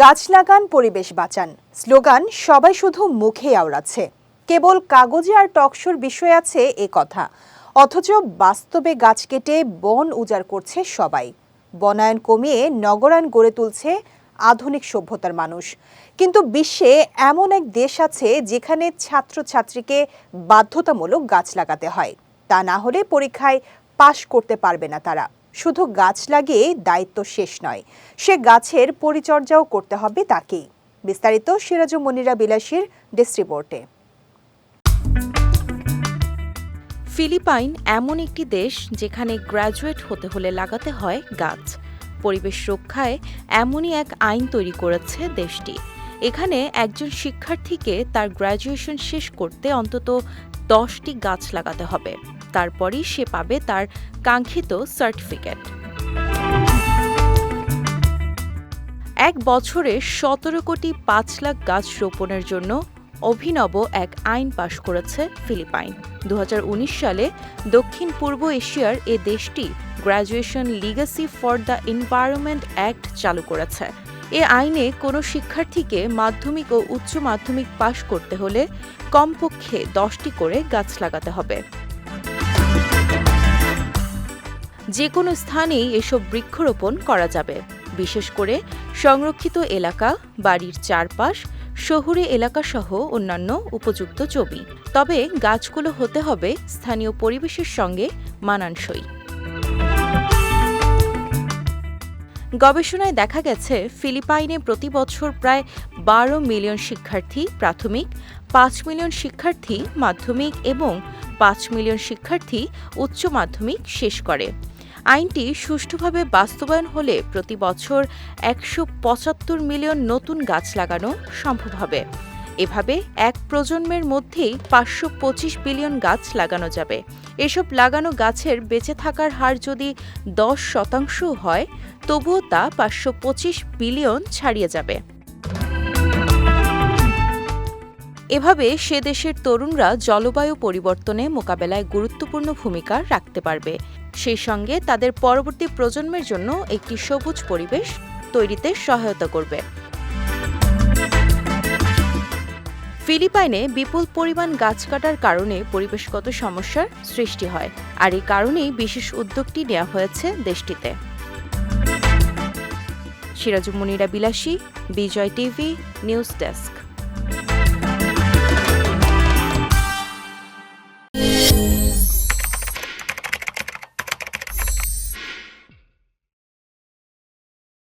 গাছ লাগান, পরিবেশ বাঁচান। স্লোগান, সবাই শুধু মুখে আওড়াচ্ছে। কেবল কাগজে আর টকশোর বিষয় আছে এ কথা। অথচ বাস্তবে গাছ কেটে বন উজাড় করছে সবাই। বনায়ন কমিয়ে নগরায়ন গড়ে তুলছে আধুনিক সভ্যতার মানুষ। কিন্তু বিশ্বে এমন এক দেশ আছে যেখানে ছাত্রছাত্রীকে বাধ্যতামূলক গাছ লাগাতে হয়। তা না হলে পরীক্ষায় পাশ করতে পারবে না তারা। শুধু গাছ লাগিয়ে দায়িত্ব শেষ নয়, সে গাছের পরিচর্যাও করতে হবে তাকেই। বিস্তারিত সিরাজু মনিরা বিলাসীর ডেস্ক রিপোর্টে। ফিলিপাইন এমন একটি দেশ যেখানে গ্র্যাজুয়েট হতে হলে লাগাতে হয় গাছ। পরিবেশ রক্ষায় এমনই এক আইন তৈরি করেছে দেশটি। এখানে একজন শিক্ষার্থীকে তার গ্র্যাজুয়েশন শেষ করতে অন্তত দশটি গাছ লাগাতে হবে। তারপরই সে পাবে তার কাঙ্ক্ষিত সার্টিফিকেট এক বছরে সতেরো কোটি পাঁচ লাখ গাছ রোপণের জন্য অভিনব এক আইন পাশ করেছে ফিলিপাইন। দু হাজার উনিশ সালে দক্ষিণ পূর্ব এশিয়ার এ দেশটি Graduation Legacy for the Environment Act চালু করেছে। এ আইনে কোনো শিক্ষার্থীকে মাধ্যমিক ও উচ্চ মাধ্যমিক পাশ করতে হলে কমপক্ষে দশটি করে গাছ লাগাতে হবে। যে কোনো স্থানেই এসব বৃক্ষরোপণ করা যাবে। বিশেষ করে সংরক্ষিত এলাকা, বাড়ির চারপাশ, শহুরে এলাকাসহ অন্যান্য উপযুক্ত জমি। তবে গাছগুলো হতে হবে স্থানীয় পরিবেশের সঙ্গে মানানসই। গবেষণায় দেখা গেছে, ফিলিপাইনে প্রতি বছর প্রায় বারো মিলিয়ন শিক্ষার্থী প্রাথমিক, পাঁচ মিলিয়ন শিক্ষার্থী মাধ্যমিক এবং পাঁচ মিলিয়ন শিক্ষার্থী উচ্চ মাধ্যমিক শেষ করে। আইনটি সুষ্ঠুভাবে বাস্তবায়ন হলে প্রতি বছর একশো পঁচাত্তর মিলিয়ন নতুন গাছ লাগানো সম্ভব হবে। এভাবে এক প্রজন্মের মধ্যেই পাঁচশো পঁচিশ বিলিয়ন গাছ লাগানো যাবে। এসব লাগানো গাছের বেঁচে থাকার হার যদি দশ শতাংশ হয়, তবুও তা পাঁচশো পঁচিশ বিলিয়ন ছাড়িয়ে যাবে। এভাবে সে দেশের তরুণরা জলবায়ু পরিবর্তনে মোকাবেলায় গুরুত্বপূর্ণ ভূমিকা রাখতে পারবে। সেই সঙ্গে তাদের পরবর্তী প্রজন্মের জন্য একটি সবুজ পরিবেশ তৈরিতে সহায়তা করবে। ফিলিপাইনে বিপুল পরিমাণ গাছ কাটার কারণে পরিবেশগত সমস্যার সৃষ্টি হয়, আর এই কারণেই বিশেষ উদ্যোগটি নেওয়া হয়েছে দেশটিতে। সিরাজুমনিরা বিলাসী, বিজয় টিভি, নিউজ ডেস্ক।